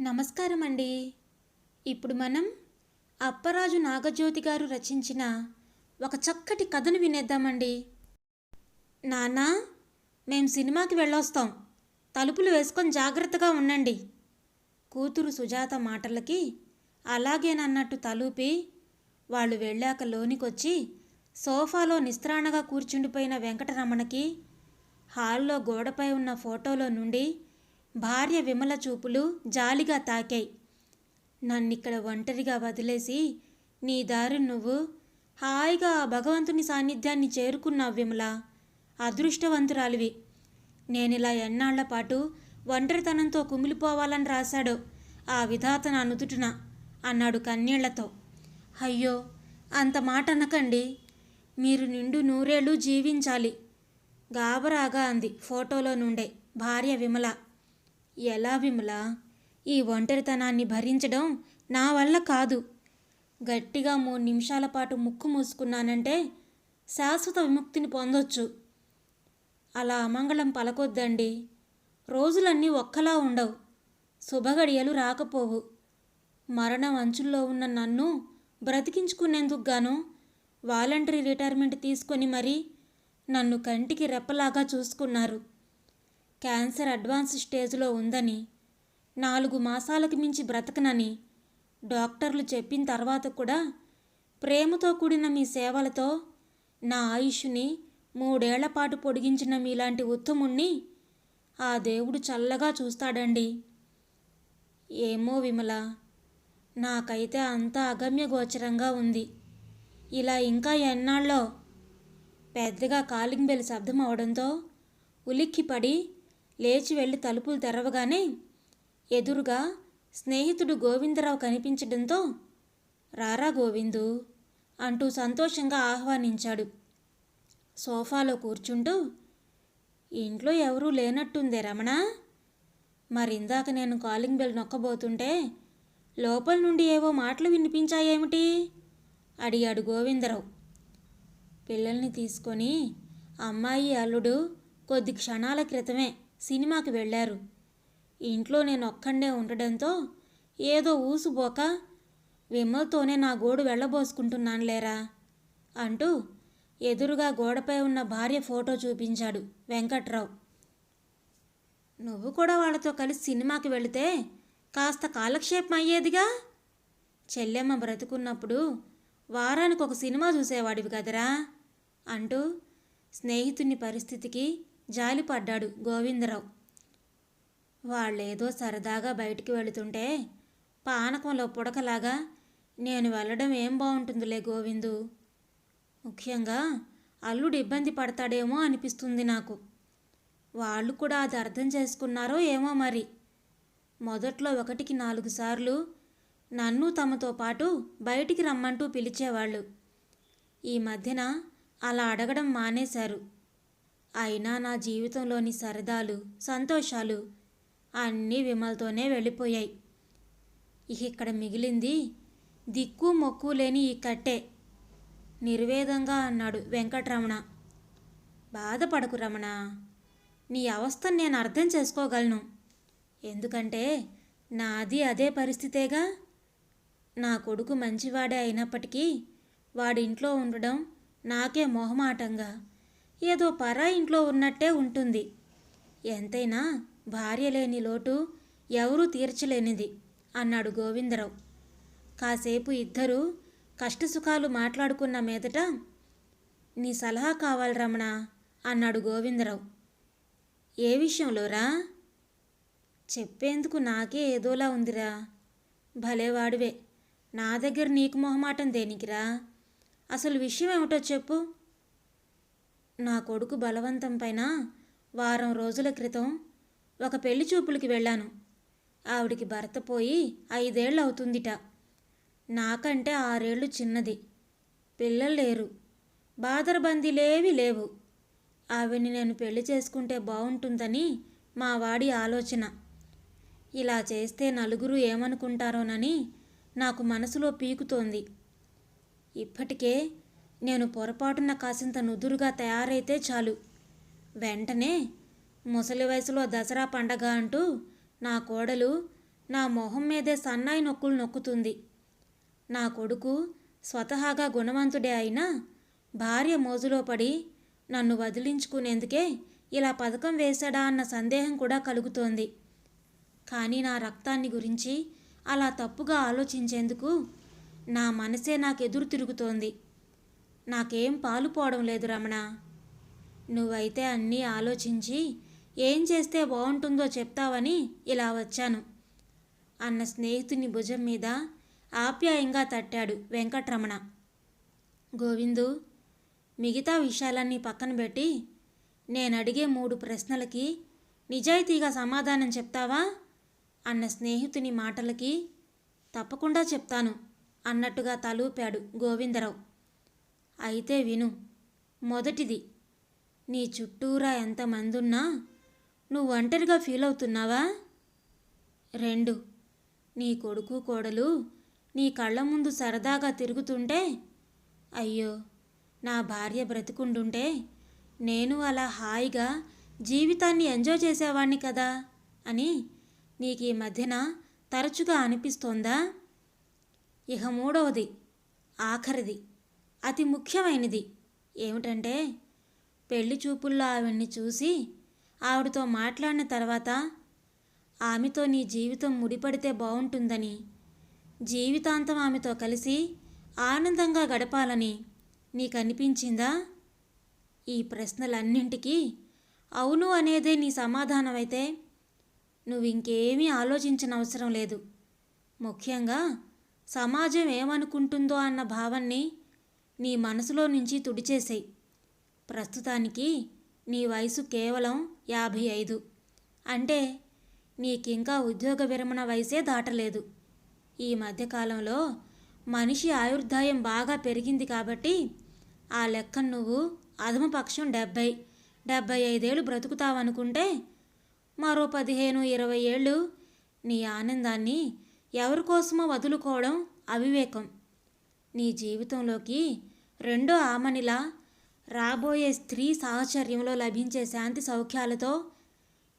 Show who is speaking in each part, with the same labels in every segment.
Speaker 1: నమస్కారం అండి ఇప్పుడు మనం అప్పరాజు నాగజ్యోతి గారు రచించిన ఒక చక్కటి కథను వినేద్దామండి. నానా మేం సినిమాకి వెళ్ళొస్తాం. తలుపులు వేసుకొని జాగ్రత్తగా ఉండండి. కూతురు సుజాత మాటలకి అలాగేనన్నట్టు తలుపి వాళ్ళు వెళ్ళాక లోనికొచ్చి సోఫాలో నిస్త్రాణగా కూర్చుండిపోయిన వెంకటరమణకి హాల్లో గోడపై ఉన్న ఫోటోలో నుండి భార్య విమల చూపులు జాలిగా తాకాయి. నన్నిక్కడ ఒంటరిగా వదిలేసి నీ దారి నువ్వు హాయిగా భగవంతుని సాన్నిధ్యాన్ని చేరుకున్నావు విమల. అదృష్టవంతురాలివి. నేనిలా ఎన్నాళ్ళ పాటు ఒంటరితనంతో కుమిలిపోవాలని రాశాడు ఆ విధాత నా నుదుటిన అన్నాడు కన్నీళ్ళతో. అయ్యో అంత మాట అనకండి. మీరు నిండు నూరేళ్ళు జీవించాలి. గాబరాగా అంది ఫోటోలో నుండే భార్య విమల. ఎలా విమల? ఈ ఒంటరితనాన్ని భరించడం నా వల్ల కాదు. గట్టిగా మూడు నిమిషాల పాటు ముక్కు మూసుకున్నానంటే శాశ్వత విముక్తిని పొందొచ్చు. అలా అమంగళం పలకొద్దండి. రోజులన్నీ ఒక్కలా ఉండవు. శుభగడియలు రాకపోవు. మరణం అంచుల్లో ఉన్న నన్ను బ్రతికించుకునేందుకు గాను వాలంటరీ రిటైర్మెంట్ తీసుకొని మరీ నన్ను కంటికి రెప్పలాగా చూసుకున్నారు. క్యాన్సర్ అడ్వాన్స్ స్టేజ్లో ఉందని నాలుగు మాసాలకు మించి బ్రతకనని డాక్టర్లు చెప్పిన తర్వాత కూడా ప్రేమతో కూడిన మీ సేవలతో నా ఆయుష్ని మూడేళ్ళ పాటు పొడిగించిన మీలాంటి ఉత్తముణ్ణి ఆ దేవుడు చల్లగా చూస్తాడండి. ఏమో విమల నాకైతే అంతా అగమ్యగోచరంగా ఉంది. ఇలా ఇంకా ఎన్నాళ్ళో పెద్దగా కాలింగ్ బెల్ శబ్దం అవడంతో ఉలిక్కిపడి లేచి వెళ్ళి తలుపులు తెరవగానే ఎదురుగా స్నేహితుడు గోవిందరావు కనిపించడంతో రారా గోవిందు అంటూ సంతోషంగా ఆహ్వానించాడు. సోఫాలో కూర్చుంటూ ఇంట్లో ఎవరూ లేనట్టుందే రమణ. మరిందాక నేను కాలింగ్ బెల్ నొక్కబోతుంటే లోపల నుండి ఏవో మాటలు వినిపించాయేమిటి? అడిగాడు గోవిందరావు. పిల్లల్ని తీసుకొని అమ్మాయి అల్లుడు కొద్ది క్షణాల క్రితమే సినిమాకి వెళ్ళారు. ఇంట్లో నేను ఒక్కడే ఉండడంతో ఏదో ఊసుపోక విమ్మల్తోనే నా గోడు వెళ్ళబోసుకుంటున్నాను లేరా అంటూ ఎదురుగా గోడపై ఉన్న భార్య ఫోటో చూపించాడు వెంకట్రావు. నువ్వు కూడా వాళ్ళతో కలిసి సినిమాకి వెళితే కాస్త కాలక్షేపం అయ్యేదిగా? చెల్లెమ్మ బ్రతుకున్నప్పుడు వారానికి ఒక సినిమా చూసేవాడివి కదరా అంటూ స్నేహితుని పరిస్థితికి జాలిపడ్డాడు గోవిందరావు. వాళ్ళేదో సరదాగా బయటికి వెళుతుంటే పానకంలో పుడకలాగా నేను వెళ్ళడం ఏం బాగుంటుందిలే గోవిందు. ముఖ్యంగా అల్లుడు ఇబ్బంది పడతాడేమో అనిపిస్తుంది నాకు. వాళ్ళు కూడా అది అర్థం చేసుకున్నారో ఏమో మరి. మొదట్లో ఒకటికి నాలుగు సార్లు నన్ను తమతో పాటు బయటికి రమ్మంటూ పిలిచేవాళ్ళు. ఈ మధ్యన అలా అడగడం మానేశారు. అయినా నా జీవితంలోని సరదాలు సంతోషాలు అన్నీ విమల్తోనే వెళ్ళిపోయాయి. ఇక ఇక్కడ మిగిలింది దిక్కు మొక్కు లేని ఈ కట్టే. నిర్వేదంగా అన్నాడు వెంకటరమణ. బాధపడకు రమణ. నీ అవస్థను నేను అర్థం చేసుకోగలను. ఎందుకంటే నాది అదే పరిస్థితేగా నా కొడుకు మంచివాడే అయినప్పటికీ వాడింట్లో ఉండడం నాకే మొహమాటంగా. ఏదో పరా ఇంట్లో ఉన్నట్టే ఉంటుంది. ఎంతైనా భార్య లేని లోటు ఎవరూ తీర్చలేనిది అన్నాడు గోవిందరావు. కాసేపు ఇద్దరూ కష్టసుఖాలు మాట్లాడుకున్న మీదట నీ సలహా కావాలి రమణ అన్నాడు గోవిందరావు. ఏ విషయంలోరా? చెప్పేందుకు నాకే ఏదోలా ఉందిరా. భలేవాడివే నా దగ్గర నీకు మొహమాటం దేనికిరా? అసలు విషయం ఏమిటో చెప్పు. నా కొడుకు బలవంతం పైన వారం రోజుల క్రితం ఒక పెళ్ళి చూపులకి వెళ్ళాను. ఆవిడికి భర్త పోయి ఐదేళ్ళు అవుతుందిట నాకంటే ఆరేళ్ళు చిన్నది. పిల్లలు లేరు. బాదరబందీలేవి లేవు. ఆవిడ్ని నేను పెళ్ళి చేసుకుంటే బాగుంటుందని మా వాడి ఆలోచన. ఇలా చేస్తే నలుగురు ఏమనుకుంటారోనని నాకు మనసులో పీకుతోంది. ఇప్పటికే నేను పొరపాటున కాసింత నుదురుగా తయారైతే చాలు. వెంటనే ముసలి వయసులో దసరా పండగ అంటూ నా కోడలు నా మొహం మీదే సన్నాయి నొక్కులు నొక్కుతుంది. నా కొడుకు స్వతహాగా గుణవంతుడే అయినా భార్య మోజులో పడి నన్ను వదిలించుకునేందుకే ఇలా పథకం వేశాడా అన్న సందేహం కూడా కలుగుతోంది. కానీ నా రక్తాన్ని గురించి అలా తప్పుగా ఆలోచించేందుకు నా మనసే నాకు ఎదురు తిరుగుతోంది. నాకేం పాలు పోవడం లేదు రమణ. నువ్వైతే అన్నీ ఆలోచించి ఏం చేస్తే బాగుంటుందో చెప్తావని ఇలా వచ్చాను. అన్న స్నేహితుని భుజం మీద ఆప్యాయంగా తట్టాడు వెంకట్రమణ. గోవిందు మిగతా విషయాలన్నీ పక్కన పెట్టి నేను అడిగే మూడు ప్రశ్నలకి నిజాయితీగా సమాధానం చెప్తావా? అన్న స్నేహితుని మాటలకి తప్పకుండా చెప్తాను అన్నట్టుగా తలూపాడు గోవిందరావు. అయితే విను. మొదటిది నీ చుట్టూరా ఎంతమందున్నా నువ్వు ఒంటరిగా ఫీల్ అవుతున్నావా? రెండు నీ కొడుకు కోడలు నీ కళ్ళ ముందు సరదాగా తిరుగుతుంటే అయ్యో నా భార్య బ్రతికుండుంటే నేను అలా హాయిగా జీవితాన్ని ఎంజాయ్ చేసేవాణ్ణి కదా అని నీకు ఈ మధ్యన తరచుగా అనిపిస్తోందా? ఇక మూడవది ఆఖరిది. అతి ముఖ్యమైనది. ఏమిటంటే పెళ్ళి చూపుల్లో ఆవిడ్ని చూసి ఆవిడతో మాట్లాడిన తర్వాత ఆమెతో నీ జీవితం ముడిపడితే బాగుంటుందని జీవితాంతం ఆమెతో కలిసి ఆనందంగా గడపాలని నీకు అనిపించిందా ఈ ప్రశ్నలన్నింటికీ అవును అనేదే నీ సమాధానమైతే నువ్వు ఇంకేమీ ఆలోచించిన అవసరం లేదు. ముఖ్యంగా సమాజం ఏమనుకుంటుందో అన్న భావాన్ని నీ మనసులో నుంచి తుడిచేసేయి. ప్రస్తుతానికి నీ వయసు కేవలం యాభై ఐదు. అంటే నీకింకా ఉద్యోగ విరమణ వయసే దాటలేదు. ఈ మధ్యకాలంలో మనిషి ఆయుర్దాయం బాగా పెరిగింది కాబట్టి ఆ లెక్కను నువ్వు అధమపక్షం డెబ్భై డెబ్భై ఐదేళ్ళు బ్రతుకుతావనుకుంటే మరో పదిహేను ఇరవై ఏళ్ళు నీ ఆనందాన్ని ఎవరి కోసమో వదులుకోవడం అవివేకం. నీ జీవితంలోకి రెండో ఆమనిలా రాబోయే స్త్రీ సాహచర్యంలో లభించే శాంతి సౌఖ్యాలతో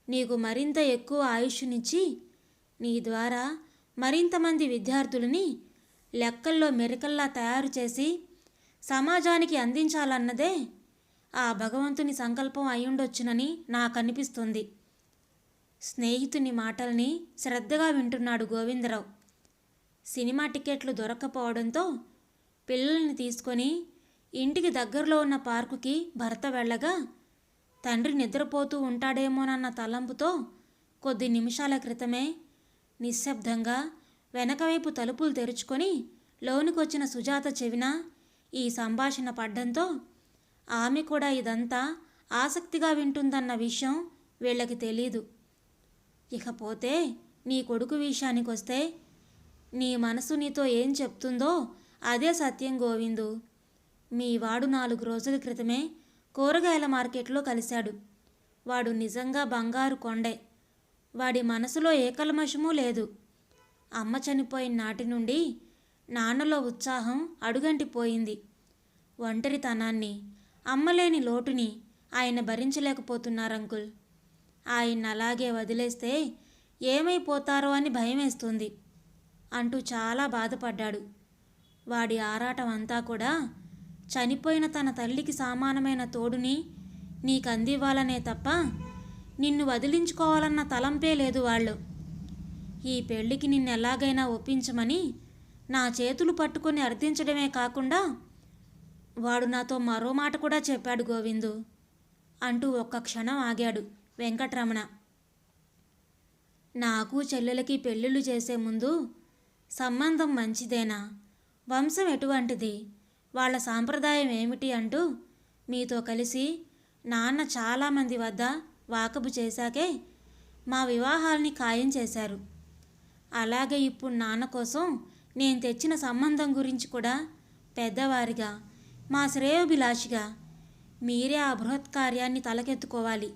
Speaker 1: నీకు మరింత ఎక్కువ ఆయుష్నిచ్చి నీ ద్వారా మరింతమంది విద్యార్థులని లెక్కల్లో మెరికల్లా తయారు చేసి సమాజానికి అందించాలన్నదే ఆ భగవంతుని సంకల్పం అయ్యుండొచ్చునని నాకు అనిపిస్తుంది స్నేహితుని మాటల్ని శ్రద్ధగా వింటున్నాడు గోవిందరావు. సినిమా టికెట్లు దొరక్కపోవడంతో పిల్లల్ని తీసుకొని ఇంటికి దగ్గరలో ఉన్న పార్కుకి భర్త వెళ్ళగా తండ్రి నిద్రపోతూ ఉంటాడేమోనన్న తలంపుతో కొద్ది నిమిషాల క్రితమే నిశ్శబ్దంగా వెనకవైపు తలుపులు తెరుచుకొని లోనికొచ్చిన సుజాత చెవిన ఈ సంభాషణ పడ్డంతో ఆమె కూడా ఇదంతా ఆసక్తిగా వింటుందన్న విషయం వీళ్ళకి తెలీదు. ఇకపోతే నీ కొడుకు విషయానికి వస్తే నీ మనసు నీతో ఏం చెప్తుందో అదే సత్యం గోవిందు. మీ వాడు నాలుగు రోజుల క్రితమే కూరగాయల మార్కెట్లో కలిశాడు. వాడు నిజంగా బంగారు కొండే. వాడి మనసులో ఏ కల్మషమూ లేదు. అమ్మ చనిపోయిన నాటి నుండి నాన్నలో ఉత్సాహం అడుగంటిపోయింది. ఒంటరితనాన్ని అమ్మలేని లోటుని ఆయన భరించలేకపోతున్నారు అంకుల్. ఆయన అలాగే వదిలేస్తే ఏమైపోతారో అని భయమేస్తుంది అంటూ చాలా బాధపడ్డాడు. వాడి ఆరాటం అంతా కూడా చనిపోయిన తన తల్లికి సమానమైన తోడుని నీకు అందివ్వాలనే తప్ప నిన్ను వదిలించుకోవాలన్న తలంపే లేదు వాళ్ళు. ఈ పెళ్ళికి నిన్ను ఎలాగైనా ఒప్పించమని నా చేతులు పట్టుకొని అర్థించడమే కాకుండా వాడు నాతో మరో మాట కూడా చెప్పాడు గోవిందు. అంటూ ఒక్క క్షణం ఆగాడు వెంకట్రమణ. నాకు చెల్లెలకి పెళ్ళిళ్ళు చేసే ముందు సంబంధం మంచిదేనా? వంశం ఎటువంటిది? వాళ్ళ సాంప్రదాయం ఏమిటి అంటూ మీతో కలిసి నాన్న చాలామంది వద్ద వాకబు చేశాకే మా వివాహాల్ని ఖాయం చేశారు. అలాగే ఇప్పుడు నాన్న కోసం నేను తెచ్చిన సంబంధం గురించి కూడా పెద్దవారిగా మా శ్రేయోభిలాషిగా మీరే ఆ బృహత్ కార్యాన్ని తలకెత్తుకోవాలి.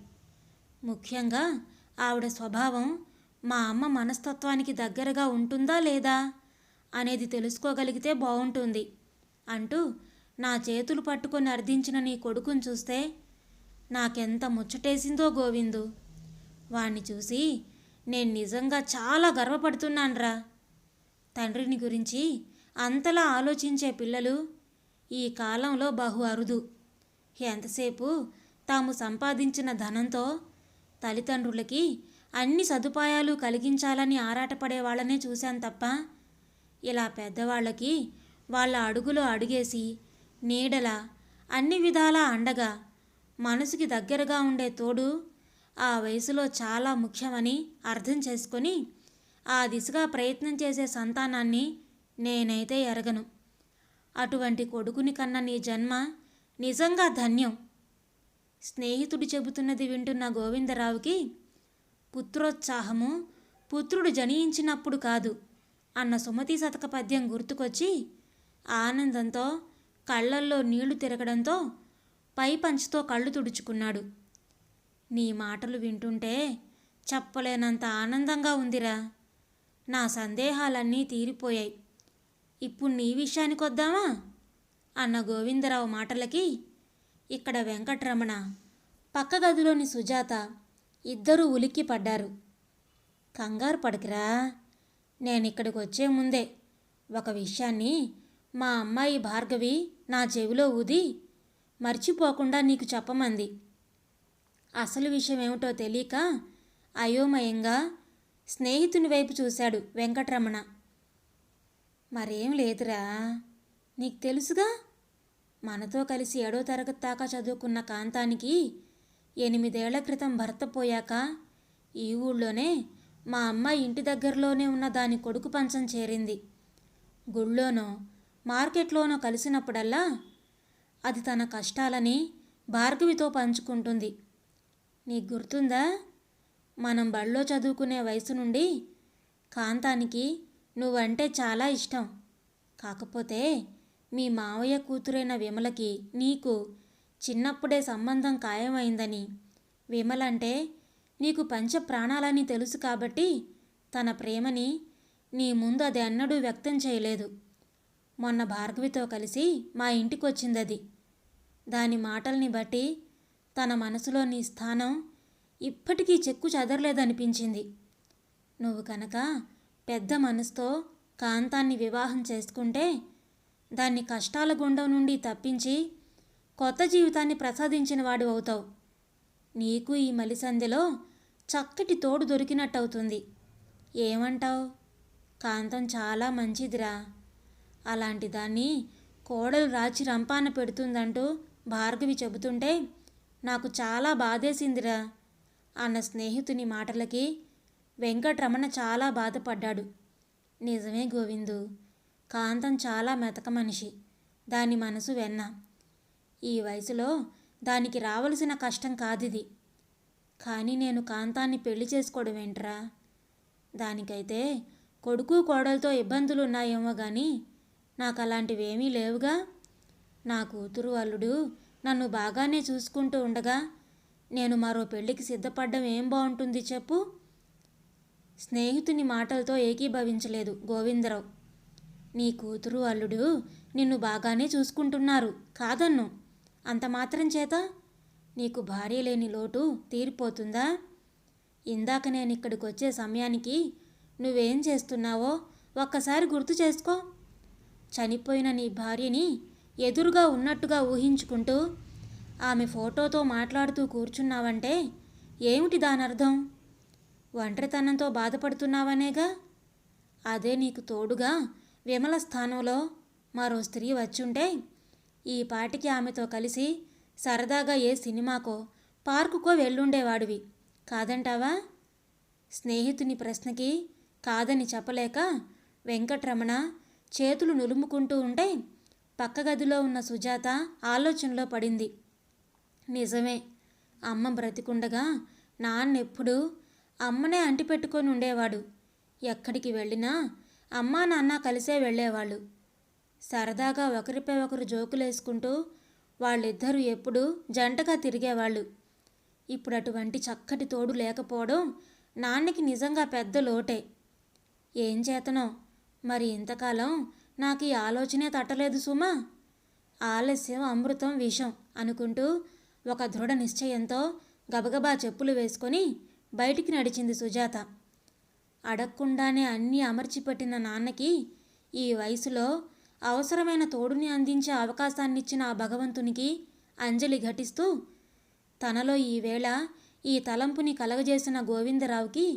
Speaker 1: ముఖ్యంగా ఆవిడ స్వభావం మా అమ్మ మనస్తత్వానికి దగ్గరగా ఉంటుందా లేదా అనేది తెలుసుకోగలిగితే బాగుంటుంది. అంటూ నా చేతులు పట్టుకొని అర్థించిన నీ కొడుకుని చూస్తే నాకెంత ముచ్చటేసిందో గోవిందు. వాణ్ణి చూసి నేను నిజంగా చాలా గర్వపడుతున్నానురా. తండ్రిని గురించి అంతలా ఆలోచించే పిల్లలు ఈ కాలంలో బహు అరుదు. ఎంతసేపు తాము సంపాదించిన ధనంతో తల్లిదండ్రులకి అన్ని సదుపాయాలు కలిగించాలని ఆరాటపడే వాళ్ళనే చూశాను తప్ప ఇలా పెద్దవాళ్ళకి వాళ్ళ అడుగులో అడుగేసి నీడల అన్ని విధాలా అండగా మనసుకి దగ్గరగా ఉండే తోడు ఆ వయసులో చాలా ముఖ్యమని అర్థం చేసుకొని ఆ దిశగా ప్రయత్నం చేసే సంతానాన్ని నేనైతే ఎరగను. అటువంటి కొడుకుని కన్న నీ జన్మ నిజంగా ధన్యం. స్నేహితుడు చెబుతున్నది వింటున్న గోవిందరావుకి పుత్రోత్సాహము పుత్రుడు జనించినప్పుడు కాదు అన్న సుమతి శతక పద్యం గుర్తుకొచ్చి ఆనందంతో కళ్ళల్లో నీళ్ళు తిరగడంతో పై పంచుతో కళ్ళు తుడుచుకున్నాడు. నీ మాటలు వింటుంటే చెప్పలేనంత ఆనందంగా ఉందిరా. నా సందేహాలన్నీ తీరిపోయాయి. ఇప్పుడు నీ విషయానికి వద్దామా? అన్న గోవిందరావు మాటలకి ఇక్కడ వెంకట్రమణ పక్క గదిలోని సుజాత ఇద్దరూ ఉలిక్కి పడ్డారు. కంగారు పడకిరా. నేను ఇక్కడికి వచ్చే ముందే ఒక విషయాన్ని మా అమ్మాయి భార్గవి నా చెవిలో ఊది మర్చిపోకుండా నీకు చెప్పమంది. అసలు విషయం ఏమిటో తెలియక అయోమయంగా స్నేహితుని వైపు చూశాడు వెంకటరమణ. మరేం లేదురా నీకు తెలుసుగా? మనతో కలిసి ఏడో తరగతి దాకా చదువుకున్న కాంతానికి ఎనిమిదేళ్ళ క్రితం భర్త పోయాక ఈ ఊళ్ళోనే మా అమ్మ ఇంటి దగ్గరలోనే ఉన్న దాని కొడుకు పంచం చేరింది. గుళ్ళోనో మార్కెట్లోనో కలిసినప్పుడల్లా అది తన కష్టాలని భార్గవితో పంచుకుంటుంది. నీకు గుర్తుందా? మనం బళ్ళో చదువుకునే వయసు నుండి కాంతానికి నువ్వంటే చాలా ఇష్టం. కాకపోతే మీ మావయ్య కూతురైన విమలకి నీకు చిన్నప్పుడే సంబంధం ఖాయమైందని విమలంటే నీకు పంచ ప్రాణాలని తెలుసు కాబట్టి తన ప్రేమని నీ ముందు అది అన్నడూ వ్యక్తం చేయలేదు. మొన్న భార్గవితో కలిసి మా ఇంటికి వచ్చిందది దాని మాటల్ని బట్టి తన మనసులోని స్థానం ఇప్పటికీ చెక్కు చెదరలేదనిపించింది. నువ్వు కనుక పెద్ద మనసుతో కాంతాన్ని వివాహం చేసుకుంటే దాన్ని కష్టాల గుండం నుండి తప్పించి కొత్త జీవితాన్ని ప్రసాదించిన వాడు అవుతావు. నీకు ఈ మలిసందెలో చక్కటి తోడు దొరికినట్టవుతుంది. ఏమంటావు? కాంతం చాలా మంచిదిరా. అలాంటి దాన్ని కోడలు రాచి రంపాన పెడుతుందంటూ భార్గవి చెబుతుంటే నాకు చాలా బాధేసిందిరా అన్న స్నేహితుని మాటలకి వెంకటరమణ చాలా బాధపడ్డాడు. నిజమే గోవిందు కాంతం చాలా మెతక మనిషి దాని మనసు వెన్న. ఈ వయసులో దానికి రావలసిన కష్టం కాదిది. కానీ నేను కాంతాన్ని పెళ్ళి చేసుకోవడం ఏంట్రా? దానికైతే కొడుకు కోడలతో ఇబ్బందులు ఉన్నాయేమో కానీ నాకు అలాంటివేమీ లేవుగా. నా కూతురు అల్లుడు నన్ను బాగానే చూసుకుంటూ ఉండగా నేను మరో పెళ్ళికి సిద్ధపడ్డం ఏం బాగుంటుంది చెప్పు? స్నేహితుని మాటలతో ఏకీభవించలేదు గోవిందరావు. నీ కూతురు అల్లుడు నిన్ను బాగానే చూసుకుంటున్నారు కాదన్ను. అంత మాత్రం చేత? నీకు భార్య లేని లోటు తీరిపోతుందా? ఇందాక నేను ఇక్కడికి వచ్చే సమయానికి నువ్వేం చేస్తున్నావో ఒక్కసారి గుర్తు చేసుకో. చనిపోయిన నీ భార్యని ఎదురుగా ఉన్నట్టుగా ఊహించుకుంటూ ఆమె ఫోటోతో మాట్లాడుతూ కూర్చున్నావంటే ఏమిటి దాని అర్థం ఒంటరితనంతో బాధపడుతున్నావనేగా? అదే నీకు తోడుగా విమల స్థానంలో మరో స్త్రీ వచ్చుంటే ఈ పాటికి ఆమెతో కలిసి సరదాగా ఏ సినిమాకో పార్కుకో వెళ్ళుండేవాడివి. కాదంటావా? స్నేహితుని ప్రశ్నకి కాదని చెప్పలేక వెంకట్రమణ చేతులు నులుముకుంటూ ఉంటే పక్క గదిలో ఉన్న సుజాత ఆలోచనలో పడింది. నిజమే అమ్మ బ్రతికుండగా నాన్నెప్పుడు అమ్మనే అంటిపెట్టుకొని ఉండేవాడు. ఎక్కడికి వెళ్ళినా అమ్మా నాన్న కలిసే వెళ్ళేవాళ్ళు. సరదాగా ఒకరిపై ఒకరు జోకులేసుకుంటూ వాళ్ళిద్దరూ ఎప్పుడూ జంటగా తిరిగేవాళ్ళు. ఇప్పుడు అటువంటి చక్కటి తోడు లేకపోవడం నాన్నకి నిజంగా పెద్ద లోటే. ఏం చేతనో మరి ఇంతకాలం నాకు ఈ ఆలోచనే తట్టలేదు సుమా. ఆలస్యం అమృతం విషం అనుకుంటూ ఒక దృఢ నిశ్చయంతో గబగబా చెప్పులు వేసుకొని బయటికి నడిచింది సుజాత. అడగకుండానే అన్నీ అమర్చిపెట్టిన నాన్నకి ఈ వయసులో అవసరమైన తోడుని అందించే అవకాశాన్నిచ్చిన ఆ భగవంతునికి అంజలి ఘటిస్తూ తనలో ఈవేళ ఈ తలంపుని కలగజేసిన గోవిందరావుకి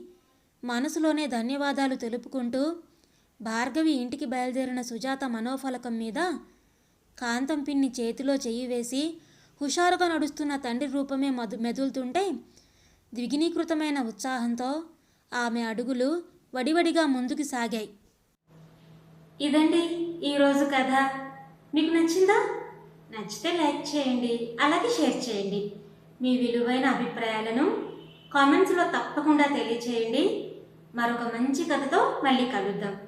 Speaker 1: మనసులోనే ధన్యవాదాలు తెలుపుకుంటూ భార్గవి ఇంటికి బయలుదేరిన సుజాత మనోఫలకం మీద కాంతం పిన్ని చేతిలో చెయ్యి వేసి హుషారుగా నడుస్తున్న తండ్రి రూపమే మధు మెదులుతుంటే ద్విగినీకృతమైన ఉత్సాహంతో ఆమె అడుగులు వడివడిగా ముందుకు సాగాయి. ఇదండి ఈరోజు కథ. మీకు నచ్చిందా? నచ్చితే లైక్ చేయండి అలాగే షేర్ చేయండి. మీ విలువైన అభిప్రాయాలను కామెంట్స్లో తప్పకుండా తెలియచేయండి. మరొక మంచి కథతో మళ్ళీ కలుద్దాం.